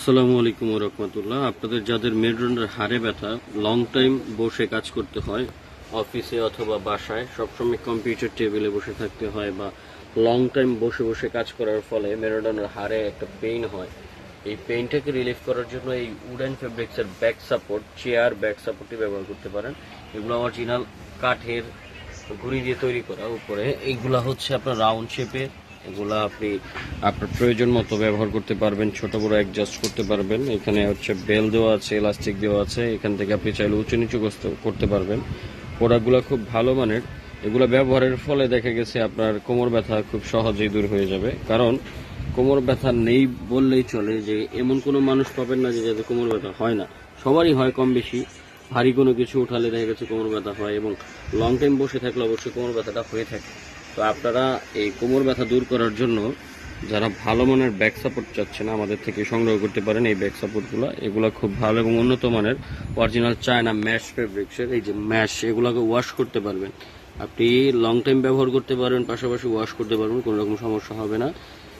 আসসালামু আলাইকুম রহমতুল্লাহ। আপনাদের যাদের মেরুদণ্ডের হাড়ে ব্যথা লং টাইম বসে কাজ করতে হয় অফিসে অথবা বাসায়, সবসময় কম্পিউটার টেবিলে বসে থাকতে হয় বা লং টাইম বসে বসে কাজ করার ফলে মেরুদণ্ডের হাড়ে একটা পেইন হয়। এই পেইনটাকে রিলিফ করার জন্য এই উডেন ফেব্রিক্সের ব্যাক সাপোর্ট চেয়ার ব্যাক সাপোর্টটি ব্যবহার করতে পারেন। এগুলো অরিজিনাল কাঠের ঘুড়ি দিয়ে তৈরি করা উপরে। এইগুলা হচ্ছে আপনার রাউন্ড শেপের এগুলা আপনি আপনার প্রয়োজন মতো ব্যবহার করতে পারবেন, ছোট বড় অ্যাডজাস্ট করতে পারবেন। এখানে হচ্ছে বেল দেওয়া আছে ইলাস্টিক দেওয়া আছে। এখান থেকে আপনি চাইলে উঁচু নিচু করতে- পারবেন। প্রোডাক্টগুলো খুব ভালো মানের। এগুলো ব্যবহারের ফলে দেখা গেছে আপনার কোমর ব্যথা খুব সহজেই দূর হয়ে যাবে। কারণ কোমর ব্যথা নেই বললেই চলে যে, এমন কোনো মানুষ পাবেন না যে যাদের কোমর ব্যথা হয় না। সবারই হয় কম বেশি। ভারী কোনো কিছু উঠালে দেখা গেছে কোমর ব্যথা হয় এবং লং টাইম বসে থাকলে অবশ্যই কোমর ব্যথাটা হয়ে থাকে। তো আপনারা এই কোমর ব্যথা দূর করার জন্য যারা ভালো মানের ব্যাক সাপোর্ট চাচ্ছেন আমাদের থেকে সংগ্রহ করতে পারেন এই ব্যাক সাপোর্টগুলো এগুলো খুব ভালো এবং উন্নত মানের অরিজিনাল চায়না ম্যাশ ফেব্রিক্সের এই যে ম্যাশ এগুলোকে ওয়াশ করতে পারবেন। আপনি লং টাইম ব্যবহার করতে পারবেন, পাশাপাশি ওয়াশ করতে পারবেন, কোনো রকম সমস্যা হবে না।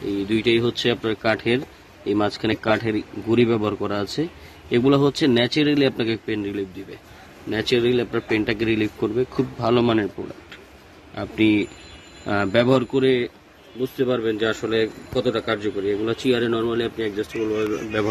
এই দুইটাই হচ্ছে আপনার কাঠের, এই মাঝখানে কাঠের গুড়ি ব্যবহার করা আছে। এগুলো হচ্ছে ন্যাচারালি আপনাকে পেন রিলিফ দিবে। ন্যাচারালি আপনার পেনটাকে রিলিফ করবে, খুব ভালো মানের প্রোডাক্ট আপনি ব্যবহার করে বুঝতে পারবেন যে আসলে কতটা কার্যকরী। এগুলো চেয়ারে নর্মালি আপনি অ্যাডজাস্টেবল ব্যবহার